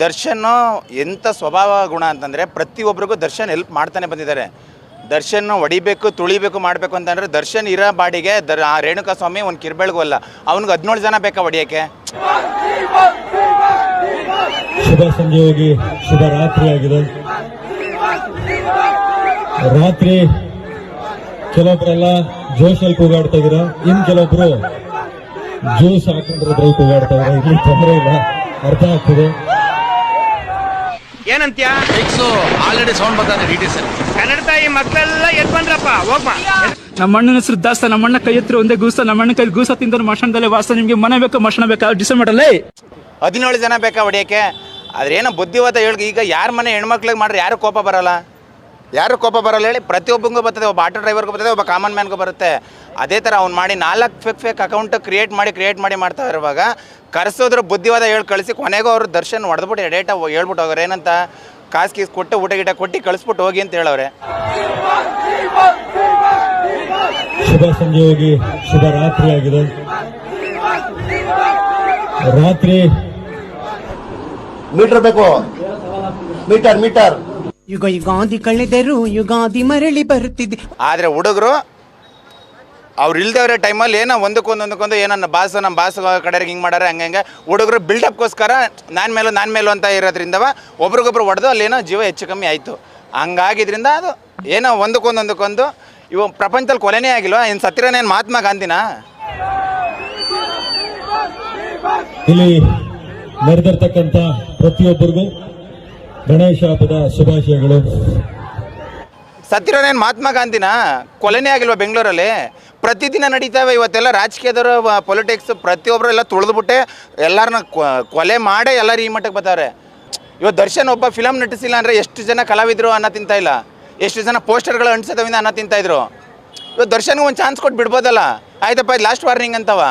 ದರ್ಶನ್ ಎಂಥ ಸ್ವಭಾವ ಗುಣ ಅಂತಂದರೆ ಪ್ರತಿಯೊಬ್ಬರಿಗೂ ದರ್ಶನ್ ಹೆಲ್ಪ್ ಮಾಡ್ತಾನೆ ಬಂದಿದ್ದಾರೆ. ದರ್ಶನ್ ಹೊಡಿಬೇಕು, ತುಳಿಬೇಕು, ಮಾಡಬೇಕು ಅಂತಂದರೆ ದರ್ಶನ್ ಇರೋ ಬಾಡಿಗೆ ದರ್ ಆ ರೇಣುಕಾ ಸ್ವಾಮಿ ಒಂದು ಕಿರ್ಬೆಳ್ಗೂ ಅಲ್ಲ, ಅವ್ನಿಗೆ ಹದಿನೇಳು ಜನ ಬೇಕಾ ಹೊಡಿಯೋಕ್ಕೆ? ಶುಭ ಸಂಜೆ ಹೋಗಿ ಶುಭ ರಾತ್ರಿ ಆಗಿದೆ ರಾತ್ರಿ ಕೆಲವೊಬ್ಬರೆಲ್ಲ ಜೋಶಲ್ಲಿ ಕೂಗಾಡ್ತಾ ಇದೀರ ಇನ್ ಕೆಲವೊಬ್ರು ಜ್ಯೂಸ್ ಹಾಕೊಂಡ್ರೆ ಕೂಗಾಡ್ತಾ ಇದ್ದಾರೆ? ಇಲ್ಲಿ ತೊಂದರೆ ಇಲ್ಲ. ಅರ್ಥ ಆಗ್ತಿದೆ. ಏನಂತ್ಯ? ಫಿಕ್ಸು ಆಲ್ರೆಡಿ ಸೌಂಡ್ ಬರ್ತಾರೆ ಡಿ ಟಿ ಸರ್ ಕನ್ನಡ ತಾಯಿ ಮಕ್ಕಳೆಲ್ಲ ಎದ್ ಬಂದ್ರಪ್ಪ ಹೋಗ್ಮ. ನಮ್ಮ ಅಣ್ಣನ ಹೆಸರು ದಾಸ್ತ ನಮ್ಮ ಅಣ್ಣ ಕೈ ಎತ್ತಿರ ಒಂದೇ ಗೂಸ ನಮ್ಮ ಅಣ್ಣ ಕೈ ಗೂಸ ತಿಂದ್ರೆ ಮಶಣದಲ್ಲಿ ವಾಸ ನಿಮ್ಗೆ ಮನೆ ಬೇಕು ಮಶಣ ಬೇಕಾ? ಡಿಸೈಡ್ ಮಾಡಲ್ಲ ಹದಿನೇಳು ಜನ ಬೇಕಾ ಹೊಡಿಯೋಕ್ಕೆ? ಏನೋ ಬುದ್ಧಿವಾದ ಹೇಳಿ ಈಗ ಯಾರ ಮನೆ ಹೆಣ್ಮಕ್ಳಿಗೆ ಮಾಡ್ರೆ ಯಾರು ಕೋಪ ಬರಲ್ಲ? ಯಾರು ಕೋಪ ಬರಲ್ಲ ಹೇಳಿ. ಪ್ರತಿಯೊಬ್ಬಂಗೂ ಬರ್ತದೆ ಒಬ್ಬ ಆಟೋ ಡ್ರೈವರ್ಗೂ ಬರ್ತದೆ ಒಬ್ಬ ಕಾಮನ್ ಮ್ಯಾನ್ಗೂ ಬರುತ್ತೆ. ಅದೇ ಥರ ಅವ್ನು ಮಾಡಿ ನಾಲ್ಕು ಫೇಕ್ ಫೇಕ್ ಅಕೌಂಟ್ ಕ್ರಿಯೇಟ್ ಮಾಡಿ ಕ್ರಿಯೇಟ್ ಮಾಡಿ ಮಾಡ್ತಾ ಇರುವಾಗ ಕರೆಸೋದ್ರ ಬುದ್ಧಿವಾದ ಹೇಳಿ ಕಳಿಸಿ ಕೊನೆಗೂ ಅವರು ದರ್ಶನ್ ಹೊಡೆದ್ಬಿಟ್ಟು ಡೇಟ ಹೇಳ್ಬಿಟ್ಟು ಹೋಗೋರು. ಏನಂತ? ಕಾಸು ಕೀಸ್ ಕೊಟ್ಟು ಊಟ ಗೀಟ ಕೊಟ್ಟು ಕಳಿಸ್ಬಿಟ್ಟು ಹೋಗಿ ಅಂತ ಹೇಳೋರೆ ಶುಭ ಸಂಜೆ ಹೋಗಿ ಶುಭ ರಾತ್ರಿ ಆಗಿದೆ ರಾತ್ರಿ ಮೀಟರ್ ಬೇಕು. Meter meter. ಯುಗ ಯುಗಾದಿ ಕಳೆದರು ಯುಗಾದಿ ಮರಳಿ ಬರುತ್ತಿದೆ. ಆದರೆ ಹುಡುಗರು ಅವ್ರು ಇಲ್ದವ್ರೆ ಟೈಮಲ್ಲಿ ಏನೋ ಒಂದಕ್ಕೊಂದು ಒಂದಕ್ಕೊಂದು ಏನೋ ನಮ್ಮ ಬಾಸ್ ನಮ್ಮ ಬಾಸ್ ಕಡೆಗೆ ಹಿಂಗೆ ಮಾಡಾರೆ ಹಂಗೆ ಹಂಗೆ. ಹುಡುಗರು ಬಿಲ್ಡಪ್ಗೋಸ್ಕರ ನಾನು ಮೇಲೂ ನಾನ್ ಮೇಲೂ ಅಂತ ಇರೋದ್ರಿಂದ ಒಬ್ರಿಗೊಬ್ರು ಹೊಡೆದು ಅಲ್ಲೇನೋ ಜೀವ ಹೆಚ್ಚು ಕಮ್ಮಿ ಆಯಿತು. ಹಂಗಾಗಿದ್ರಿಂದ ಅದು ಏನೋ ಒಂದಕ್ಕೊಂದು ಒಂದಕ್ಕೊಂದು. ಇವು ಪ್ರಪಂಚದಲ್ಲಿ ಕೊಲೆನೇ ಆಗಿಲ್ವ? ಏನು ಸತ್ತಿರನೇನು ಮಹಾತ್ಮ ಗಾಂಧಿನಾ? ಇಲ್ಲಿ ನೆರೆದಿರ್ತಕ್ಕಂಥ ಪ್ರತಿಯೊಬ್ಬರಿಗೂ ಗಣೇಶ ಹಬ್ಬದ ಶುಭಾಶಯಗಳು. ಸತ್ತಿರೋನೇನು ಮಹಾತ್ಮ ಗಾಂಧಿನ ಕೊಲೆನೇ ಆಗಿಲ್ವಾ ಬೆಂಗಳೂರಲ್ಲಿ? ಪ್ರತಿದಿನ ನಡೀತಾವೆ ಇವತ್ತೆಲ್ಲ ರಾಜಕೀಯದವರು ಪೊಲಿಟಿಕ್ಸ್ ಪ್ರತಿಯೊಬ್ಬರು ಎಲ್ಲ ತುಳಿದ್ಬಿಟ್ಟೆ ಎಲ್ಲರನ್ನ ಕೊಲೆ ಮಾಡೇ ಎಲ್ಲರೂ ಈ ಮಟ್ಟಕ್ಕೆ ಬರ್ತಾರೆ. ಇವತ್ತು ದರ್ಶನ್ ಒಬ್ಬ ಫಿಲಮ್ ನಟಿಸಿಲ್ಲ ಅಂದರೆ ಎಷ್ಟು ಜನ ಕಲಾವಿದರು ಅನ್ನ ತಿಂತಾ ಇಲ್ಲ. ಎಷ್ಟು ಜನ ಪೋಸ್ಟರ್ಗಳು ಅಂಟಿಸೋದವಿಂದ ಅನ್ನ ತಿಂತಾಯಿದ್ರು ಇವತ್ತು ದರ್ಶನ್ಗೆ ಒಂದು ಚಾನ್ಸ್ ಕೊಟ್ಟು ಬಿಡ್ಬೋದಲ್ಲ? ಆಯ್ತಪ್ಪ, ಇದು ಲಾಸ್ಟ್ ವಾರ್ನಿಂಗ್ ಅಂತವ.